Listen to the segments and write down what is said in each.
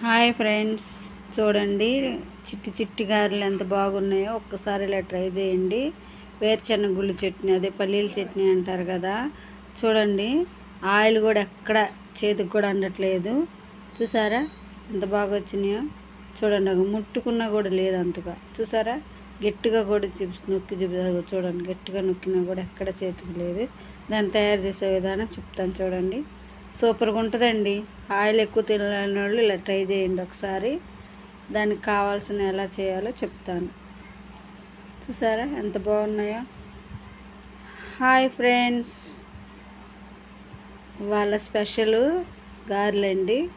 Hi friends. చూడండి చిట్టి చిట్టి గారెలు ఎంత బాగున్నాయో ఒక్కసారి ఇలా ట్రై చేయండి. వేరుశెనగ గుళ్ళు చట్నీ అదే పల్లీల చట్నీ అంటారు కదా. చూడండి ఆయిల్ కూడా ఎక్కడ చేతికి కూడా అందట్లేదు. చూసారా? ఎంత బాగా వచ్చినాయో. చూడండి ఒక ముట్టుకున్నా కూడా లేదు అంతగా. చూసారా? గట్టిగా కూడా చూపి నొక్కి చూపు చూడండి గట్టిగా నొక్కినా కూడా ఎక్కడ చేతికి లేదు. దాన్ని తయారు చేసే విధానం చెప్తాను చూడండి. సూపర్గా ఉంటుందండి. ఆయిల్ ఎక్కువ తినలేని వాళ్ళు ఇలా ట్రై చేయండి ఒకసారి. దానికి కావాల్సిన ఎలా చేయాలో చెప్తాను. చూసారా ఎంత బాగున్నాయో. Hi friends. వాళ్ళ స్పెషల్ గారెలండి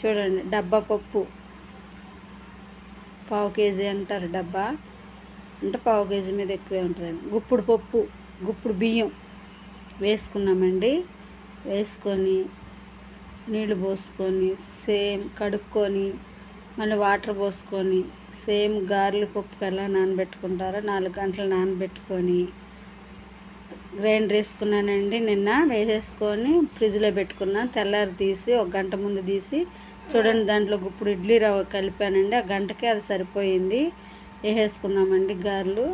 చూడండి డబ్బా పప్పు. పావు కేజీ అంటారు డబ్బా. అంటే పావు కేజీ మీద ఎక్కువే ఉంటుంది గుప్పుడు పప్పు గుప్పుడు బియ్యం వేసుకున్నామండి. వేసుకొని నీళ్ళు పోసుకొని సేమ్ కడుక్కొని మళ్ళీ వాటర్ పోసుకొని సేమ్ గారెల పప్పు ఎలా నానబెట్టుకుంటారో నాలుగు గంటలు నానబెట్టుకొని గ్రైండర్ వేసుకున్నానండి నిన్న వేసేసుకొని ఫ్రిడ్జ్లో పెట్టుకున్నాను తెల్లారి తీసి ఒక గంట ముందు తీసి చూడండి దాంట్లో ఇప్పుడు ఇడ్లీ రవ్వ కలిపానండి. ఆ గంటకి అది సరిపోయింది. వేసేసుకుందామండి గారెలు.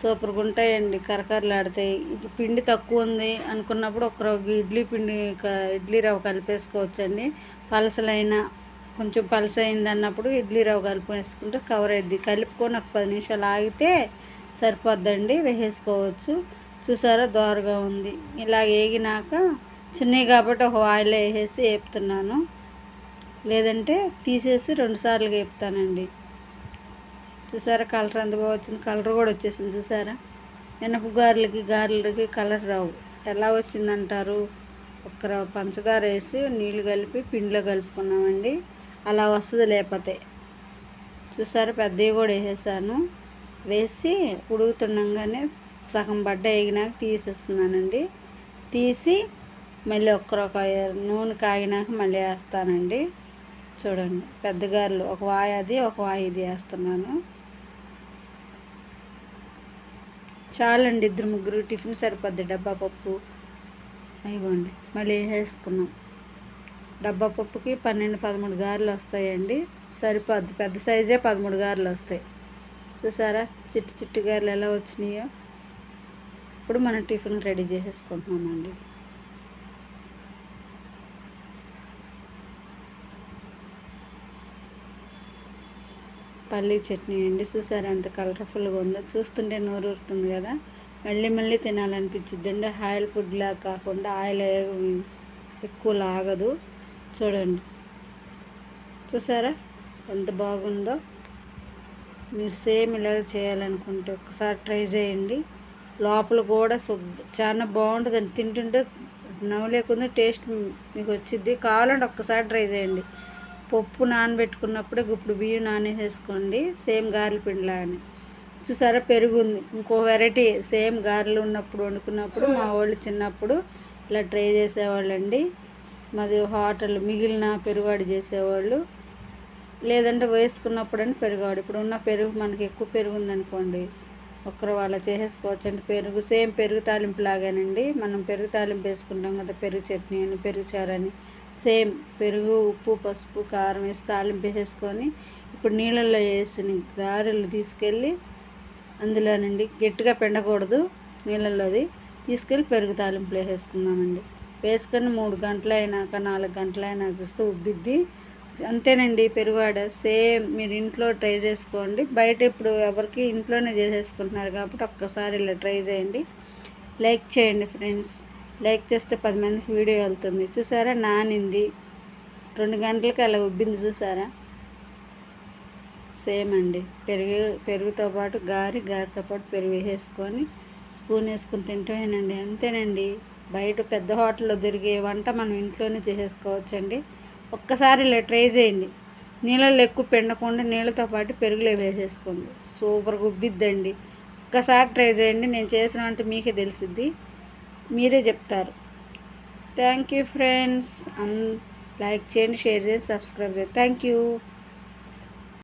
సూపర్గా ఉంటాయండి. కరకరలాడతాయి. పిండి తక్కువ ఉంది అనుకున్నప్పుడు ఒక ఇడ్లీ పిండి ఇడ్లీ రవ్వ కలిపేసుకోవచ్చండి. పలసలైనా కొంచెం పలస అయింది అన్నప్పుడు ఇడ్లీ రవ్వ కలిపేసుకుంటే కవర్ అయింది కలుపుకొని ఒక పది నిమిషాలు ఆగితే సరిపోద్దండి. వేసేసుకోవచ్చు. చూసారా దోరగా ఉంది. ఇలా వేగినాక చిన్నవి కాబట్టి ఒక ఆయిల్ వేసేసి వేపుతున్నాను లేదంటే తీసేసి రెండుసార్లు వేపుతానండి చూసారా? కలర్ ఎంత బాగా వచ్చింది. కలర్ కూడా వచ్చేసింది. చూసారా? మినప గారెలకి గారెలకి కలర్ రావు. ఎలా వచ్చిందంటారు? ఒక్క పంచదార వేసి నీళ్ళు కలిపి పిండిలో కలుపుకున్నామండి. అలా వస్తుంది లేకపోతే. చూసారా? పెద్దవి కూడా వేసేసాను. వేసి ఉడుకుతుండగానే సగం బడ్డ వేగినాక తీసేస్తున్నానండి. తీసి మళ్ళీ ఒక్కరొక నూనె కాగినాక మళ్ళీ వేస్తానండి. చూడండి. పెద్ద గారెలు. ఒక వాయి అది ఒక వాయి ఇది వేస్తున్నాను. చాలండి ఇద్దరు ముగ్గురు టిఫిన్ సరిపోద్ది డబ్బా పప్పు. అయిపోండి మళ్ళీ వేసేసుకున్నాం డబ్బా పప్పుకి పన్నెండు పదమూడు గారెలు వస్తాయండి. సరిపోద్ది. పెద్ద సైజే పదమూడు గారెలు వస్తాయి. చూసారా? చిట్టి చిట్టి గారెలు ఎలా వచ్చినాయో. ఇప్పుడు మనం టిఫిన్ రెడీ చేసేసుకుంటున్నామండి. పల్లీ చట్నీ అండి. చూసారా అంత కలర్ఫుల్గా ఉందో? చూస్తుంటే నోరు ఊరుతుంది కదా? మళ్ళీ మళ్ళీ తినాలనిపించింది అండి ఆయిల్ ఫుడ్ లాగా కాకుండా ఆయిల్ ఎక్కువ లాగదు. చూడండి. చూసారా? ఎంత బాగుందో? మీరు సేమ్ ఇలా చేయాలనుకుంటే ఒకసారి ట్రై చేయండి. లోపల కూడా శుద్ధ చాలా బాగుంటుందండి. తింటుంటే నవ్వులేకుండా టేస్ట్ మీకు వచ్చింది కావాలంటే ఒక్కసారి ట్రై చేయండి. పప్పు నానబెట్టుకున్నప్పుడే ఇప్పుడు బియ్యం నానేసేసుకోండి. సేమ్ గారెల పిండిలాగానే చూసారా పెరుగు ఉంది ఇంకో వెరైటీ సేమ్ గారెలు ఉన్నప్పుడు వండుకున్నప్పుడు మా వాళ్ళు చిన్నప్పుడు ఇలా ట్రై చేసేవాళ్ళండి. మాది హోటల్ మిగిలిన పెరుగువాడి చేసేవాళ్ళు. లేదంటే వేసుకున్నప్పుడని పెరుగాడు ఇప్పుడు ఉన్న పెరుగు మనకి ఎక్కువ పెరుగు ఉందనుకోండి ఒక్కరు వాళ్ళ చేసేసుకోవచ్చండి. పెరుగు సేమ్ పెరుగు తాలింపు లాగానండి. మనం పెరుగు తాలింపు వేసుకుంటాం కదా పెరుగు చట్నీ అని పెరుగు చారని సేమ్ పెరుగు ఉప్పు పసుపు కారం వేసి తాలింపు వేసేసుకొని ఇప్పుడు నీళ్ళల్లో వేసిన గారెలు తీసుకెళ్ళి అందులోనండి గట్టిగా పెండకూడదు నీళ్ళల్లోది. తీసుకెళ్ళి పెరుగు తాలింపులు వేసేసుకుందామండి. వేసుకొని మూడు గంటలైనాక నాలుగు గంటలైనా చూస్తే ఉబ్బిద్ది. అంతేనండి పెరువాడ. సేమ్ మీరు ఇంట్లో ట్రై చేసుకోండి. బయట ఇప్పుడు ఎవరికి ఇంట్లోనే చేసేసుకుంటున్నారు కాబట్టి ఒక్కసారి ఇలా ట్రై చేయండి. లైక్ చేయండి ఫ్రెండ్స్. లైక్ చేస్తే పది మందికి వీడియో వెళ్తుంది. చూసారా? నానింది. రెండు గంటలకి అలా ఉబ్బింది చూసారా? సేమ్ అండి. పెరుగు పెరుగుతో పాటు గారి గారితో పాటు పెరుగు వేసేసుకొని స్పూన్ వేసుకొని తింటామేనండి. అంతేనండి. బయట పెద్ద హోటల్లో దొరికే వంట మనం ఇంట్లోనే చేసేసుకోవచ్చండి. ఒక్కసారి ఇలా ట్రై చేయండి. నీళ్ళల్లో ఎక్కువ పెండకుండా నీళ్ళతో పాటు పెరుగులో వేసేసుకోండి. సూపర్గా ఉబ్బిద్దండి ఒక్కసారి ట్రై చేయండి. నేను చేసిన అంటే మీకే తెలిసిద్ది. మీరే చెప్తారు. Thank you friends. లైక్ చేయండి షేర్ చేయండి సబ్స్క్రైబ్ చేయండి. Thank you.